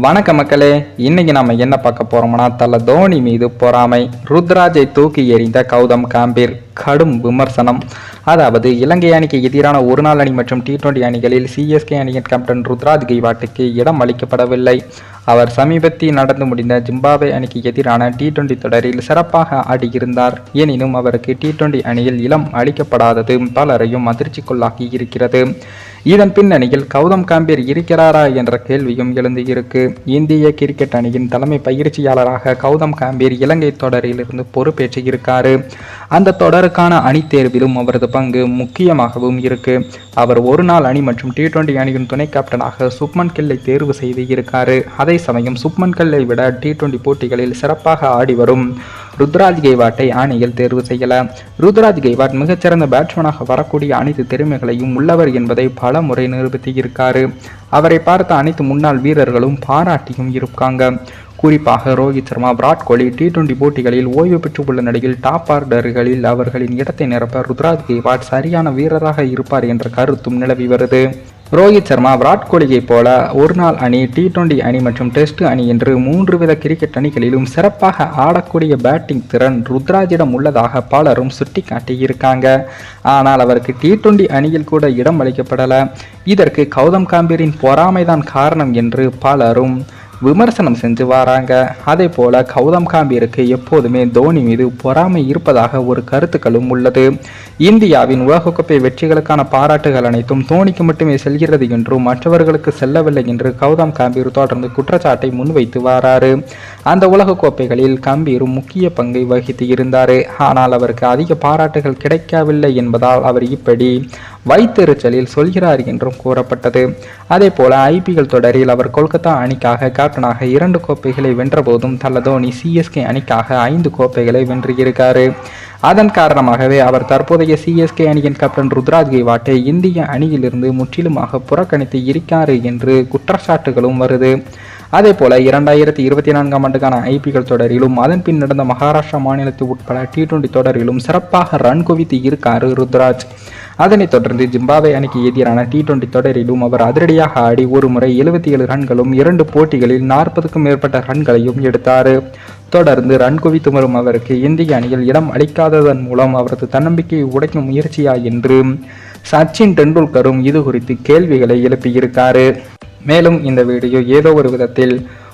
வணக்க மக்களே இன்னைக்கு நம்ம என்ன பார்க்க போறோம்னா தல தோனி மீது பொறாமை. ருத்ராஜை தூக்கி எறிந்த கௌதம் காம்பீர். கடும் விமர்சனம். அதாவது இலங்கை அணிக்கு எதிரான ஒருநாள் அணி மற்றும் டி டுவெண்டி அணிகளில் சிஎஸ்கே அணியின் கேப்டன் ருத்ராஜ் கைவாட்டுக்கு இடம் அளிக்கப்படவில்லை. அவர் சமீபத்தில் நடந்து முடிந்த ஜிம்பாப்வே அணிக்கு எதிரான டி டுவெண்டி தொடரில் சிறப்பாக ஆடியிருந்தார். எனினும் அவருக்கு டி டுவெண்டி அணியில் இளம் அளிக்கப்படாதது பலரையும் அதிர்ச்சிக்குள்ளாக்கி இருக்கிறது இதன் பின்னணியில் கௌதம் காம்பீர் இருக்கிறாரா என்ற கேள்வியும் எழுந்து இருக்கு இந்திய கிரிக்கெட் அணியின் தலைமை பயிற்சியாளராக கௌதம் காம்பீர் இலங்கை தொடரிலிருந்து பொறுப்பேற்று இருக்காரு அந்த தொடருக்கான அணி தேர்விலும் அவரது பங்கு முக்கியமாகவும் இருக்கு. அவர் ஒரு நாள் அணி மற்றும் டி டுவெண்டி அணியின் துணை கேப்டனாக சுப்மன் கில்லை தேர்வு செய்து இருக்காரு. அதே சமயம் சுப்மன் கில்லை விட டி டுவெண்டி போட்டிகளில் சிறப்பாக ஆடி வரும். ருத்ராஜ் கெய்வாட்டை அணியில் தேர்வு செய்யலாம். ருத்ராஜ் கெய்வாட் மிகச்சிறந்த பேட்ஸ்மேனாக வரக்கூடிய அனைத்து திறமைகளையும் உள்ளவர் என்பதை பல முறை நிரூபித்திருக்காரு. அவரை பார்த்த அனைத்து முன்னாள் வீரர்களும் பாராட்டியும் இருக்காங்க. குறிப்பாக ரோஹித் சர்மா விராட் கோலி டி டுவெண்டி போட்டிகளில் ஓய்வு பெற்றுள்ள நிலையில் டாப் ஆர்டர்களில் அவர்களின் இடத்தை நிரப்ப ருத்ராஜ் கெய்வாட் சரியான வீரராக இருப்பார் என்ற கருத்தும் நிலவி வருது. ரோஹித் சர்மா விராட் கோலியைப் போல ஒரு நாள் அணி டி டுவெண்டி அணி மற்றும் டெஸ்ட் அணி என்று மூன்று வித கிரிக்கெட் அணிகளிலும் சிறப்பாக ஆடக்கூடிய பேட்டிங் திறன் ருத்ராஜிடம் உள்ளதாக பலரும் சுட்டிக்காட்டியிருக்காங்க. ஆனால் அவருக்கு டி டுவெண்டி அணியில் கூட இடம் அளிக்கப்படல. இதற்கு கௌதம் காம்பீரின் பொறாமைதான் காரணம் என்று பலரும் விமர்சனம் செஞ்சு வராங்க. அதே போல கௌதம் காம்பீருக்கு எப்போதுமே தோனி மீது பொறாமை இருப்பதாக ஒரு கருத்துக்களும் உள்ளது. இந்தியாவின் உலகக்கோப்பை வெற்றிகளுக்கான பாராட்டுகள் அனைத்தும் தோனிக்கு மட்டுமே செல்கிறது என்றும் மற்றவர்களுக்கு செல்லவில்லை என்று கௌதம் காம்பீர் தொடர்ந்து குற்றச்சாட்டை முன்வைத்து வராரு. அந்த உலகக்கோப்பைகளில் கம்பீரும் முக்கிய பங்கை வகித்து இருந்தார். ஆனால் அவருக்கு அதிக பாராட்டுகள் கிடைக்கவில்லை என்பதால் அவர் இப்படி வைத்தெறிச்சலில் சொல்கிறார் என்றும் கூறப்பட்டது. அதே போல ஐபிஎல் தொடரில் அவர் கொல்கத்தா அணிக்காக கேப்டனாக இரண்டு கோப்பைகளை வென்றபோதும் தல தோனி சிஎஸ்கே அணிக்காக ஐந்து கோப்பைகளை வென்றிருக்காரு. அதன் காரணமாகவே அவர் தற்போதைய சிஎஸ்கே அணியின் கேப்டன் ருத்ராஜ் கைவாட்டை இந்திய அணியிலிருந்து முற்றிலுமாக புறக்கணித்து இருக்காரு என்று குற்றச்சாட்டுகளும் வருது. அதே போல இரண்டாயிரத்தி இருபத்தி நான்காம் ஆண்டுக்கான ஐபிஎல் தொடரிலும் அதன் பின் நடந்த மகாராஷ்டிரா மாநிலத்து உட்பட டி டுவெண்டி தொடரிலும் சிறப்பாக ரன் குவித்து இருக்காரு ருத்ராஜ். அதனைத் தொடர்ந்து ஜிம்பாவே அணிக்கு எதிரான டி டுவெண்டி தொடரிலும் அவர் அதிரடியாக ஆடி ஒரு முறை எழுபத்தி ஏழு ரன்களும் இரண்டு போட்டிகளில் நாற்பதுக்கும் மேற்பட்ட ரன்களையும் எடுத்தார். தொடர்ந்து ரன் குவித்து வரும் அவருக்கு இந்திய அணியில் இடம் அளிக்காததன் மூலம் அவரது தன்னம்பிக்கையை உடைக்கும் முயற்சியா என்று சச்சின் டெண்டுல்கரும் இது குறித்து கேள்விகளை எழுப்பியிருக்காரு. மேலும் இந்த வீடியோ ஏதோ ஒரு விதத்தில்